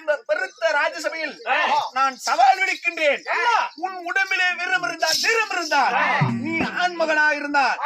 இந்த பெருத்த ராஜசபையில் நான் சவால் விடுக்கின்றேன். உன் உடம்பிலே வீரம் இருந்தால் தீரம் இருந்தால் நீ ஆண்மகனா இருந்தால்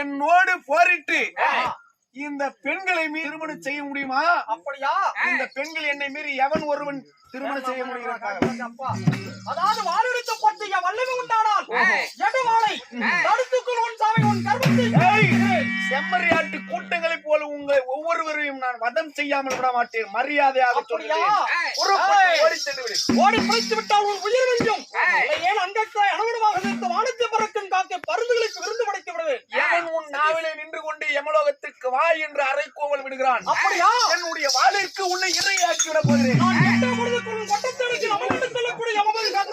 என்னோடு போரிட்டு இந்த பெண்களை மீறி திருமணம் செய்ய முடியுமா? அப்படியா? இந்த பெண்கள் என்னை மீறி எவன் ஒருவன் திருமணம் செய்ய அப்பா. அதாவது வாழெடுத்து பற்றிய வல்லமை உண்டானால் தடுத்துக்குள் உன் சாமி உன் ஏய், செம்மறியாட்டு கூட்டங்களை போல உங்களை ஒவ்வொருவரையும் நான் வதம் செய்யாமல் விட மாட்டேன். மரியாதையாக சொல்கிறேன். ஓடி பிழைத்து விட்டால் உன் உயிர் வெல்லும். ஏன் அங்கக்காய் அனவடமாக நிறுத்த வானத்தை பறக்கும் காக்க பருந்துகளுக்கு விருந்து படைத்து விடுவேன் உன் நாவிலே நின்று கொண்டு எமலோகத்திற்கு வா என்று அரைக்கோவல் விடுகிறான்? அப்படியா? என்னுடைய வாழிற்கு உன்னை இறையாக்கி விட போகிறேன் கொட்டத்தடிக்கு நம்ம கூட எமபது காக்க